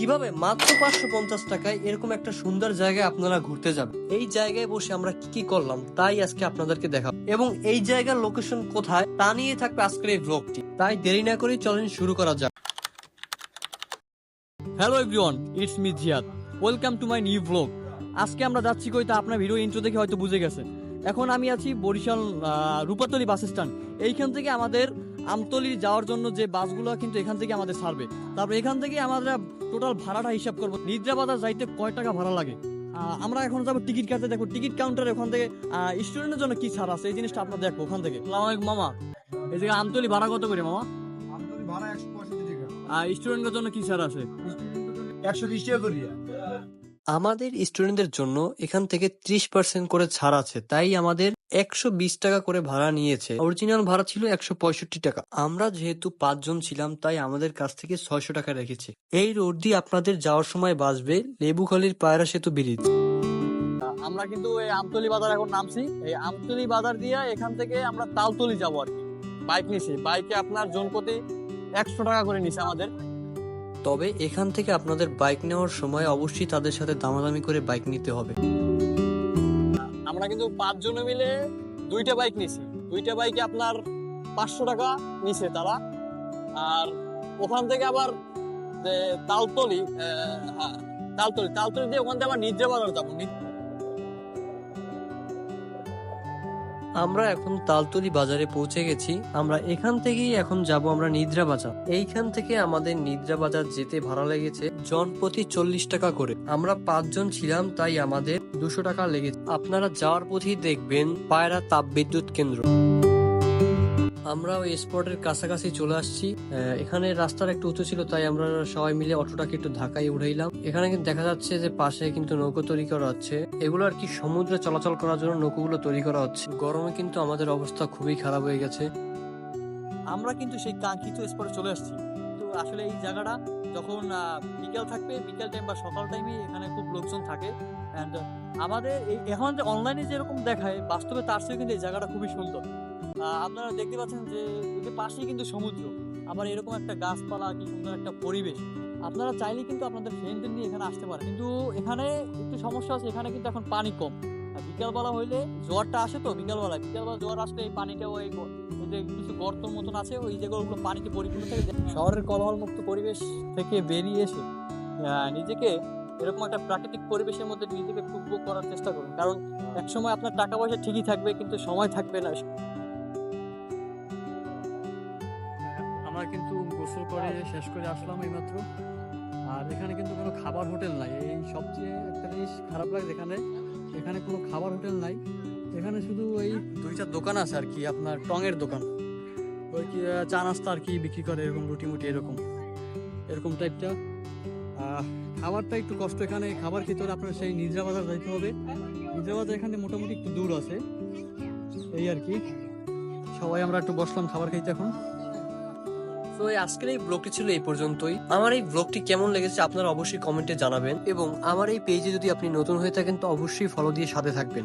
কীভাবে মাত্র পাঁচশো পঞ্চাশ টাকায় এরকম একটা সুন্দর জায়গায় আপনারা ঘুরতে যাবেন? এই জায়গায় বসে আমরা কি কি করলাম, তাই আজকে আপনাদেরকে দেখাবো। এবং এই জায়গার লোকেশন কোথায়, তা নিয়ে থাকবে আজকের এই ব্লগটি তাই দেরি না করেই চলেন শুরু করা যাক। Hello everyone it's me Ziad welcome to my new blog আজকে আমরা যাচ্ছি কই তা আপনার ভিডিও ইন্ট্রো দেখে হয়তো বুঝে গেছেন এখন আমি আছি বরিশাল রূপাতলি বাস স্ট্যান্ড এইখান থেকে আমাদের আমতলি যাওয়ার জন্য যে বাসগুলো কিন্তু এখান থেকে আমাদের ছাড়বে। তারপর এখান থেকে আমরা টোটাল ভাড়াটা হিসাব করব। নিদ্রা বাজার যাইতে কয় টাকা ভাড়া লাগে? আহ, আমরা এখন যাব টিকিট কাটতে। দেখো টিকিট কাউন্টারে ওখান থেকে স্টুডেন্টের জন্য কি ছাড় আছে? এই জিনিসটা আপনার দেখব ওখান থেকে। আলাইকুম মামা। এই জায়গায় আমতলি ভাড়া কত করে মামা? আমতলি ভাড়া একশো পঁয়ষট্টি টাকা। আর স্টুডেন্টের জন্য কি ছাড় আছে? একশো বিশ টাকা করিয়া আমাদের স্টুডেন্টদের জন্য এখান থেকে ত্রিশ পার্সেন্ট করে ছাড় আছে। তাই আমাদের একশো বিশ টাকা করে ভাড়া নিয়েছে। অরিজিনাল ভাড়া ছিল একশো পঁয়ষট্টি টাকা। আমরা যেহেতু পাঁচজন ছিলাম তাই আমাদের কাছ থেকে ছয়শো টাকা রেখেছে। এই রোড দিয়ে আপনাদের যাওয়ার সময় বাসবে লেবুখালীর পায়রা সেতু ব্রিজ। আমরা কিন্তু এই আমতলি বাজার এখন নামছি। এই আমতলি বাজার দিয়ে এখান থেকে আমরা তালতলি যাব আর কি। বাইক নিছি। বাইকে আপনার জন প্রতি একশো টাকা করে নিছে আমাদের। তবে এখান থেকে আপনাদের বাইক নেওয়ার সময় অবশ্যই তাদের সাথে দামাদামি করে বাইক নিতে হবে। আমরা কিন্তু পাঁচজনে মিলে দুইটা বাইক নিছি। দুইটা বাইকে আপনার পাঁচশো টাকা নিছে তারা। আর ওখান থেকে আবার তালতলি হ্যাঁ, তালতলি তালতলি দিয়ে ওখান থেকে আবার নিদ্রা বাজার যাব আমরা এখন তালতলি বাজারে পৌঁছে গেছি। আমরা এখান থেকেই এখন যাব আমরা নিদ্রা বাজার। এইখান থেকে আমাদের নিদ্রা বাজার যেতে ভাড়া লেগেছে জন প্রতি চল্লিশ টাকা করে। আমরা পাঁচজন ছিলাম, তাই আমাদের দুশো টাকা লেগেছে। আপনারা যাওয়ার পথেই দেখবেন পায়রা তাপবিদ্যুৎ কেন্দ্র। আমরা ওই স্পটের কাছাকাছি চলে আসছি। এখানে রাস্তার একটু উঁচু ছিল, তাই আমরা সবাই মিলে অটোটাকে একটু ধাক্কায় উঠাইলাম এখানে কিন্তু দেখা যাচ্ছে যে পাশে কিন্তু নৌকো তৈরি করা হচ্ছে। এগুলো আর কি সমুদ্রে চলাচল করার জন্য নৌকোগুলো তৈরি করা হচ্ছে। গরমে কিন্তু আমাদের অবস্থা খুবই খারাপ হয়ে গেছে। আমরা কিন্তু সেই কাঙ্ক্ষিত স্পটে চলে আসছি। তো আসলে এই জায়গাটা যখন বিকেল থাকবে, বিকেল টাইম বা সকাল টাইমে এখানে খুব লোকজন থাকে। অ্যান্ড আমাদের এখন যে অনলাইনে যেরকম দেখায়, বাস্তবে তার চেয়ে কিন্তু এই জায়গাটা খুবই সুন্দর। আপনারা দেখতে পাচ্ছেন যে পাশেই কিন্তু সমুদ্র। আবার এরকম একটা গাছপালা, কি সুন্দর একটা পরিবেশ। আপনারা চাইলে কিন্তু আপনাদের ফ্রেন্ডদের নিয়ে এখানে আসতে পারেন। কিন্তু এখানে একটু সমস্যা আছে এখানে কিন্তু এখন পানি কম। আর বিকালবেলা হইলে জোয়ারটা আসে তো বিকালবেলা বিকালবেলা জোয়ার আসলে এই পানিটা ওই যে কিছু গর্তর মতন আছে, ওই জায়গাগুলো পানিতে পরিপূর্ণ থাকে। শহরের কোলাহল মুক্ত পরিবেশ থেকে বেরিয়ে এসে নিজেকে এরকম একটা প্রাকৃতিক পরিবেশের মধ্যে নিজেকে উপভোগ করার চেষ্টা করুন। কারণ একসময় আপনার টাকা পয়সা ঠিকই থাকবে, কিন্তু সময় থাকবে না। আমরা কিন্তু গোসল করে শেষ করে আসলাম এইমাত্র। আর এখানে কিন্তু কোনো খাবার হোটেল নাই। এই সবচেয়ে একটা জিনিস খারাপ লাগে এখানে এখানে কোনো খাবার হোটেল নাই। এখানে শুধু এই দুইটা দোকান আছে আর কি আপনার টঙের দোকান। ওই কি চা নাস্তা আর কি বিক্রি করে এরকম রুটি মুটি এরকম। এরকম টাইপটা খাবারটা একটু কষ্ট। এখানে খাবার খেতে হলে আপনার সেই নিদ্রা বাজার যাইতে হবে। নিদ্রা বাজার এখানে মোটামুটি একটু দূর আছে। এই আর কি। সবাই আমরা একটু বসলাম খাবার খাইতে এখন। তো এই আজকের এই ব্লগটি ছিল এই পর্যন্তই। আমার এই ব্লগটি কেমন লেগেছে আপনারা অবশ্যই কমেন্টে জানাবেন এবং আমার এই পেজে যদি আপনি নতুন হয়ে থাকেন তো অবশ্যই ফলো দিয়ে সাথে থাকবেন।